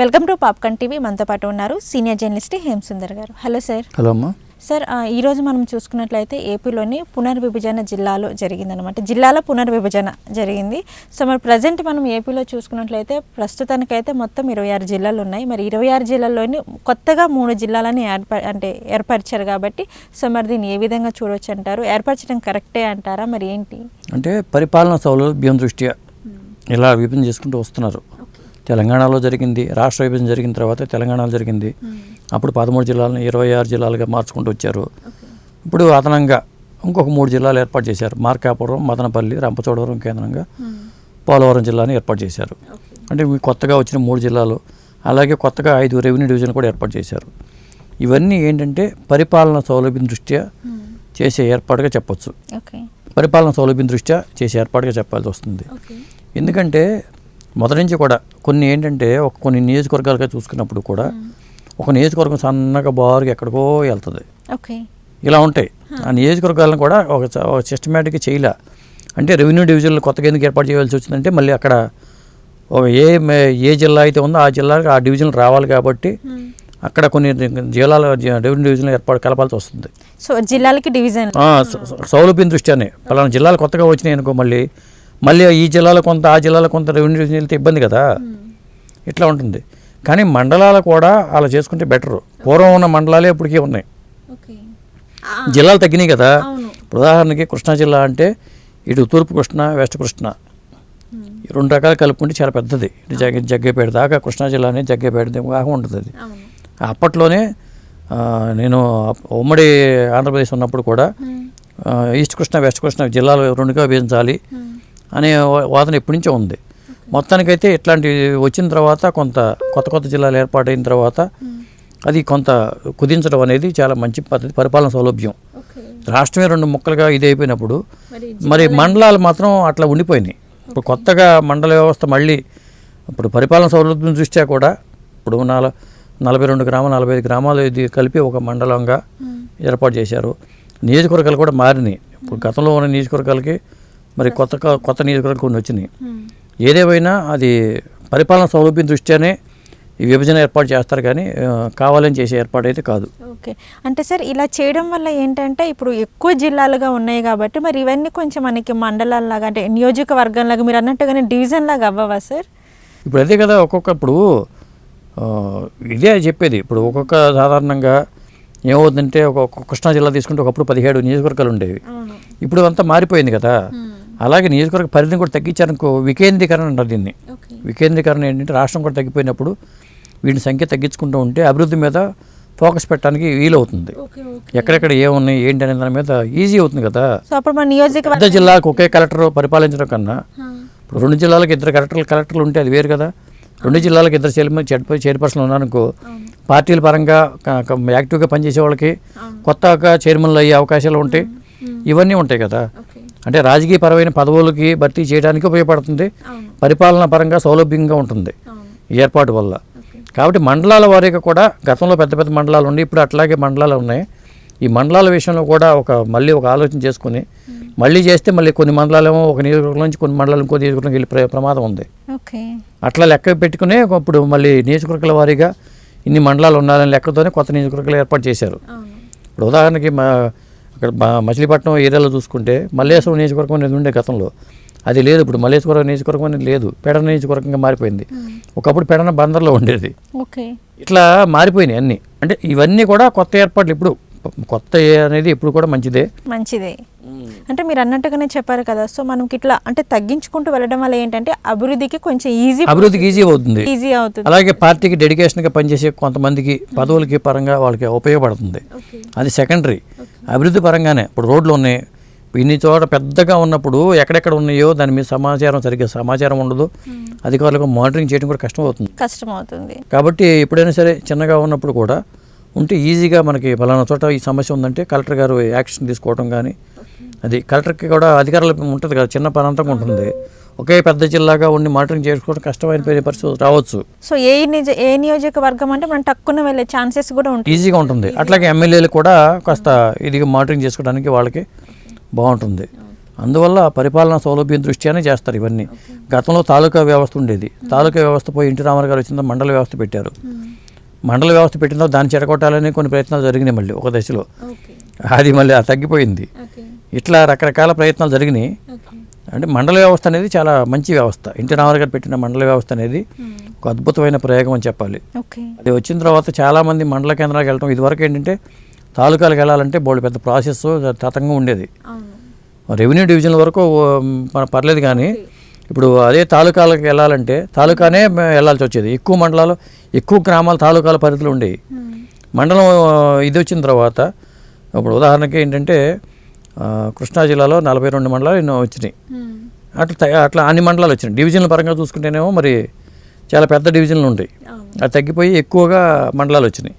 Welcome to popcorn TV. మనతో పాటు ఉన్నారు senior journalist Hemasundar garu. Hello sir. Hello అమ్మా. సార్ ఈరోజు మనం చూసుకున్నట్లయితే ఏపీలోని పునర్విభజన జిల్లాలో జరిగిందనమాట జిల్లాల పునర్విభజన జరిగింది. సో మరి ప్రజెంట్ మనం ఏపీలో చూసుకున్నట్లయితే ప్రస్తుతానికైతే మొత్తం ఇరవై ఆరు జిల్లాలు ఉన్నాయి. మరి ఇరవై ఆరు జిల్లాల్లోని కొత్తగా మూడు జిల్లాలని ఏర్ప అంటే ఏర్పరిచారు కాబట్టి సో మరి దీన్ని ఏ విధంగా చూడొచ్చు అంటారు? ఏర్పరచడం కరెక్టే అంటారా? మరి ఏంటి? అంటే పరిపాలనా సౌలభ్యం దృష్ట్యా ఇలా విభజన చేసుకుంటూ వస్తున్నారు. తెలంగాణలో జరిగింది రాష్ట్ర విభజన జరిగిన తర్వాత తెలంగాణలో జరిగింది. అప్పుడు పదమూడు జిల్లాలను ఇరవై ఆరు జిల్లాలుగా మార్చుకుంటూ వచ్చారు. ఇప్పుడు అదనంగా ఇంకొక మూడు జిల్లాలు ఏర్పాటు చేశారు. మార్కాపురం మదనపల్లి రంపచోడవరం కేంద్రంగా పోలవరం జిల్లాని ఏర్పాటు చేశారు. అంటే కొత్తగా వచ్చిన మూడు జిల్లాలు. అలాగే కొత్తగా ఐదు రెవెన్యూ డివిజన్ కూడా ఏర్పాటు చేశారు. ఇవన్నీ ఏంటంటే పరిపాలన సౌలభ్యం దృష్ట్యా చేసే ఏర్పాటుగా చెప్పొచ్చు. పరిపాలన సౌలభ్యం దృష్ట్యా చేసే ఏర్పాటుగా చెప్పాల్సి వస్తుంది. ఎందుకంటే మొదటి నుంచి కూడా కొన్ని ఏంటంటే ఒక కొన్ని నియోజకవర్గాలుగా చూసుకున్నప్పుడు కూడా ఒక నియోజకవర్గం సన్నగా బారుగా ఎక్కడికో వెళ్తుంది. ఓకే. ఇలా ఉంటాయి. ఆ నియోజకవర్గాలను కూడా ఒక సిస్టమేటిక్గా చేయలే. అంటే రెవెన్యూ డివిజన్లు కొత్తగా ఎందుకు ఏర్పాటు చేయవలసి వచ్చిందంటే మళ్ళీ అక్కడ ఒక ఏ ఏ జిల్లా అయితే ఉందో ఆ జిల్లాకి ఆ డివిజన్లు రావాలి కాబట్టి అక్కడ కొన్ని జిల్లాల రెవెన్యూ డివిజన్లు ఏర్పాటు కలపాల్సి వస్తుంది. సో జిల్లాలకి డివిజన్ సౌలభ్యం దృష్ట్యానే. పలానా జిల్లాలు కొత్తగా వచ్చినాయి అనుకో మళ్ళీ మళ్ళీ ఈ జిల్లాలో కొంత ఆ జిల్లాలో కొంత రెవెన్యూ డివిజన్ వెళ్తే ఇబ్బంది కదా. ఇట్లా ఉంటుంది. కానీ మండలాలు కూడా అలా చేసుకుంటే బెటరు. పూర్వం ఉన్న మండలాలే ఇప్పటికీ ఉన్నాయి. జిల్లాలు తగ్గినాయి కదా. ఉదాహరణకి కృష్ణా జిల్లా అంటే ఇటు తూర్పు కృష్ణ వెస్ట్ కృష్ణ. ఈ రెండు రకాలు కలుపుకుంటే చాలా పెద్దది. ఇటు జగ్గ జగ్గేపేట దాకా కృష్ణా జిల్లా అనేది జగ్గేపేట దాకా ఉంటుంది. అది అప్పట్లోనే నేను ఉమ్మడి ఆంధ్రప్రదేశ్ ఉన్నప్పుడు కూడా ఆ, ఈస్ట్ కృష్ణ వెస్ట్ కృష్ణ జిల్లాలు రెండుగా విభజించాలి. అనే వాదన ఎప్పటి నుంచో ఉంది. మొత్తానికైతే ఇట్లాంటి వచ్చిన తర్వాత కొంత కొత్త కొత్త జిల్లాలు ఏర్పాటైన తర్వాత అది కొంత కుదించడం అనేది చాలా మంచి పద్ధతి పరిపాలన సౌలభ్యం. రాష్ట్రమే రెండు ముక్కలుగా ఇది అయిపోయినప్పుడు మరి మరి మండలాలు మాత్రం అట్లా ఉండిపోయినాయి. ఇప్పుడు కొత్తగా మండల వ్యవస్థ మళ్ళీ ఇప్పుడు పరిపాలన సౌలభ్యం దృష్ట్యా కూడా ఇప్పుడు నాల నలభై రెండు గ్రామాలు నలభై ఐదు గ్రామాలు ఇది కలిపి ఒక మండలంగా ఏర్పాటు చేశారు. నియోజకవర్గాలు కూడా మారినాయి. ఇప్పుడు గతంలో ఉన్న నియోజకవర్గాలకి మరి కొత్త కొత్త నియోజకవర్గాలు కొన్ని వచ్చినాయి. ఏదేమైనా అది పరిపాలన సౌలభ్యం దృష్ట్యానే ఈ విభజన ఏర్పాటు చేస్తారు కానీ కావాలని చేసే ఏర్పాటు అయితే కాదు. ఓకే. అంటే సార్ ఇలా చేయడం వల్ల ఏంటంటే ఇప్పుడు ఎక్కువ జిల్లాలుగా ఉన్నాయి కాబట్టి మరి ఇవన్నీ కొంచెం మనకి మండలాల్లాగా అంటే నియోజకవర్గంలాగా మీరు అన్నట్టుగానే డివిజన్ లాగా అవ్వవా సార్? ఇప్పుడు అదే కదా ఒక్కొక్క ఇప్పుడు ఆ, ఇదే చెప్పేది. ఇప్పుడు ఒక్కొక్క సాధారణంగా ఏమవుతుందంటే ఒక కృష్ణా జిల్లా తీసుకుంటే ఒకప్పుడు పదిహేడు నియోజకవర్గాలు ఉండేవి. ఇప్పుడు అంతా మారిపోయింది కదా. అలాగే నియోజకవర్గ పరిధిని కూడా తగ్గించారనుకో వికేంద్రీకరణ అంటారు దీన్ని. వికేంద్రీకరణ ఏంటంటే రాష్ట్రం కూడా తగ్గిపోయినప్పుడు వీటి సంఖ్య తగ్గించుకుంటూ ఉంటే అభివృద్ధి మీద ఫోకస్ పెట్టడానికి వీలవుతుంది. ఎక్కడెక్కడ ఏమున్నాయి ఏంటి అనే దాని మీద ఈజీ అవుతుంది కదా. పెద్ద జిల్లాకు ఒకే కలెక్టర్ పరిపాలించడం కన్నా ఇప్పుడు రెండు జిల్లాలకు ఇద్దరు కలెక్టర్లు కలెక్టర్లు ఉంటే అది వేరు కదా. రెండు జిల్లాలకు ఇద్దరు చైర్మన్ చైర్ చైర్పర్సన్ ఉన్నారనుకో పార్టీల పరంగా యాక్టివ్గా పనిచేసే వాళ్ళకి కొత్తగా చైర్మన్లు అయ్యే అవకాశాలు ఉంటాయి ఇవన్నీ ఉంటాయి కదా. అంటే రాజకీయ పరమైన పదవులకి భర్తీ చేయడానికి ఉపయోగపడుతుంది. పరిపాలన పరంగా సౌలభ్యంగా ఉంటుంది ఏర్పాటు వల్ల. కాబట్టి మండలాల వారీగా కూడా గతంలో పెద్ద పెద్ద మండలాలు ఉన్నాయి. ఇప్పుడు అట్లాగే మండలాలు ఉన్నాయి. ఈ మండలాల విషయంలో కూడా ఒక మళ్ళీ ఒక ఆలోచన చేసుకుని మళ్ళీ చేస్తే మళ్ళీ కొన్ని మండలాలేమో ఒక నియోజకవర్గం నుంచి కొన్ని మండలాలు ఇంకో నియోజకవర్గం వెళ్ళి ప్ర- ప్రమాదం ఉంది. అట్లా లెక్క పెట్టుకునే ఇప్పుడు మళ్ళీ నియోజకవర్గాల వారీగా ఇన్ని మండలాలు ఉండాలని లెక్కతోనే కొత్త నియోజకవర్గాలు ఏర్పాటు చేశారు. ఇప్పుడు ఉదాహరణకి మా అక్కడ మచిలీపట్నం ఏరియాలో చూసుకుంటే మల్లేశ్వరం నియోజకవర్గం అనేది ఉండే గతంలో. అది లేదు ఇప్పుడు మల్లేశ్వరం నియోజకవర్గం అనేది లేదు. పెడన నియోజకవర్గంగా మారిపోయింది. ఒకప్పుడు పెడన బందర్లో ఉండేది. ఓకే. ఇట్లా మారిపోయినాయి అన్నీ. అంటే ఇవన్నీ కూడా కొత్త ఏర్పాట్లు ఇప్పుడు కొత్త ఏ అనేది ఇప్పుడు కూడా మంచిదే. మంచిదే. అంటే మీరు అన్నట్టుగానే చెప్పారు కదా సో మనకి ఇట్లా అంటే తగ్గించుకుంటూ వెళ్ళడం వల్ల ఏంటంటే అభివృద్ధికి కొంచెం ఈజీ అభివృద్ధికి ఈజీ అవుతుంది. ఈజీ అవుతుంది. అలాగే పార్టీకి డెడికేషన్గా పనిచేసే కొంతమందికి పదవులకి పరంగా వాళ్ళకి ఉపయోగపడుతుంది. ఓకే. అది సెకండరీ అభివృద్ధి పరంగానే ఇప్పుడు రోడ్లు ఉన్నాయి. ఇన్ని చోట పెద్దగా ఉన్నప్పుడు ఎక్కడెక్కడ ఉన్నాయో దాని మీద సమాచారం సరిగ్గా సమాచారం ఉండదు. అధికారులకు మానిటరింగ్ చేయడం కూడా కష్టం అవుతుంది. కష్టం అవుతుంది. కాబట్టి ఎప్పుడైనా సరే చిన్నగా ఉన్నప్పుడు కూడా ఉంటే ఈజీగా మనకి ఫలానా చోట ఈ సమస్య ఉందంటే కలెక్టర్ గారు యాక్షన్ తీసుకోవడం కానీ అది కలెక్టర్కి కూడా అధికారులు ఉంటుంది కదా చిన్న పనంతంగా ఉంటుంది. ఒకే పెద్ద జిల్లాగా ఉండి మానిటరింగ్ చేసుకోవడం కష్టమైన పరిస్థితి రావచ్చు. సో ఏ నిజ ఏ నియోజకవర్గం అంటే మనం టక్కున వెళ్ళే ఛాన్సెస్ కూడా ఉంటాయి. ఈజీగా ఉంటుంది. అట్లాగే ఎమ్మెల్యేలు కూడా కాస్త ఇదిగా మానిటరింగ్ చేసుకోవడానికి వాళ్ళకి బాగుంటుంది. అందువల్ల పరిపాలనా సౌలభ్యం దృష్ట్యానే చేస్తారు ఇవన్నీ. గతంలో తాలూకా వ్యవస్థ ఉండేది. తాలూకా వ్యవస్థ పోయి ఇంటి రామారావు గారు వచ్చిన మండల వ్యవస్థ పెట్టారు. మండల వ్యవస్థ పెట్టిన దాన్ని చెడగొట్టాలని కొన్ని ప్రయత్నాలు జరిగినాయి మళ్ళీ ఒక దశలో. అది మళ్ళీ అది తగ్గిపోయింది. ఇట్లా రకరకాల ప్రయత్నాలు జరిగినాయి. అంటే మండల వ్యవస్థ అనేది చాలా మంచి వ్యవస్థ. ఇంటి రామారావు గారు పెట్టిన మండల వ్యవస్థ అనేది ఒక అద్భుతమైన ప్రయోగం అని చెప్పాలి. అది వచ్చిన తర్వాత చాలామంది మండల కేంద్రాలకు వెళ్ళటం ఇదివరకు ఏంటంటే తాలూకాలకు వెళ్ళాలంటే బోళ్ళు పెద్ద ప్రాసెస్ తతంగా ఉండేది. రెవెన్యూ డివిజన్ వరకు పర్లేదు కానీ ఇప్పుడు అదే తాలూకాలకు వెళ్ళాలంటే తాలూకానే వెళ్ళాల్సి వచ్చేది. ఎక్కువ మండలాలు ఎక్కువ గ్రామాలు తాలూకాల పరిధిలో ఉండేవి. మండలం ఇది వచ్చిన తర్వాత ఇప్పుడు ఉదాహరణకి ఏంటంటే కృష్ణా జిల్లాలో నలభై రెండు మండలాలు ఎన్నో వచ్చినాయి. అట్లా అట్లా అన్ని మండలాలు వచ్చినాయి. డివిజన్ల పరంగా చూసుకుంటేనేమో మరి చాలా పెద్ద డివిజన్లు ఉంటాయి. అది తగ్గిపోయి ఎక్కువగా మండలాలు వచ్చినాయి.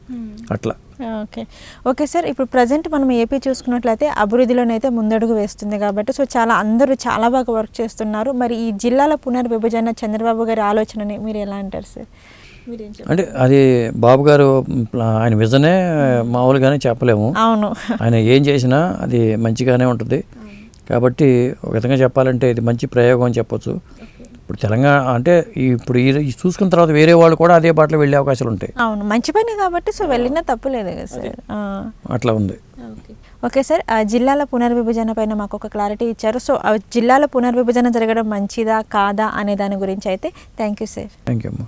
అట్లా. ఓకే. ఓకే సార్ ఇప్పుడు ప్రజెంట్ మనం ఏపీ చూసుకున్నట్లయితే అభివృద్ధిలోనైతే ముందడుగు వేస్తుంది కాబట్టి సో చాలా అందరూ చాలా బాగా వర్క్ చేస్తున్నారు. మరి ఈ జిల్లాల పునర్విభజన చంద్రబాబు గారి ఆలోచనని మీరు ఎలా అంటారు సార్? అంటే అది బాబు గారు ఆయన విజనే మామూలుగానే చెప్పలేము. అవును. ఆయన ఏం చేసినా అది మంచిగానే ఉంటుంది. కాబట్టి ఒక విధంగా చెప్పాలంటే ఇది మంచి ప్రయోగం అని చెప్పొచ్చు. ఇప్పుడు తెలంగాణ అంటే ఇప్పుడు ఈ చూసుకున్న తర్వాత వేరే వాళ్ళు కూడా అదే బాటలో వెళ్ళే అవకాశాలు ఉంటాయి. అవును మంచి పని కాబట్టి సో వెళ్ళినా తప్పులేదు కదా సార్. అట్లా ఉంది. ఓకే. సార్ జిల్లాల పునర్విభజన పైన మాకు ఒక క్లారిటీ ఇచ్చారు. సో జిల్లాల పునర్విభజన జరగడం మంచిదా కాదా అనే దాని గురించి అయితే thank you sir. Thank you అమ్మా.